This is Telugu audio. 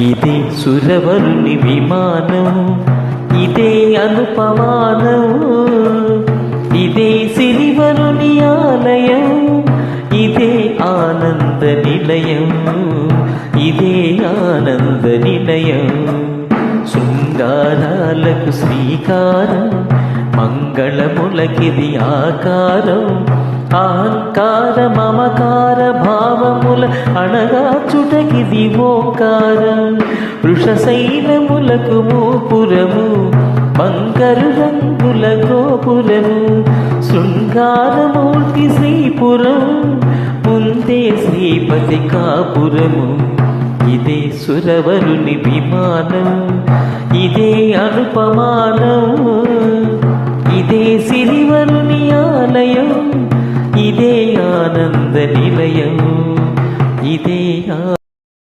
ఇదే సురవరుని విమానం ఇదే అనుపమానం ఇదే సిరివరుని ఆలయం ఇదే ఆనంద నిలయం ఇదే ఆనంద నిలయం. శృంగారాలకు శ్రీకారం మంగళములకిది ఆకారం అహంకార మమకార భావముల అనగా చుటకిది ఓంకారం. వృషశైలములకు మూపురము బంగారు రంగుల గోపురము శృంగారమూర్తి శ్రీపురం ముందే శ్రీపతి కాపురము. ఇదే సురవరుని విమానం ఇదే అనుపమానం ఇదే సిరివరుని ఆలయం. ఆనంద నిలయం. ఇదే ఆ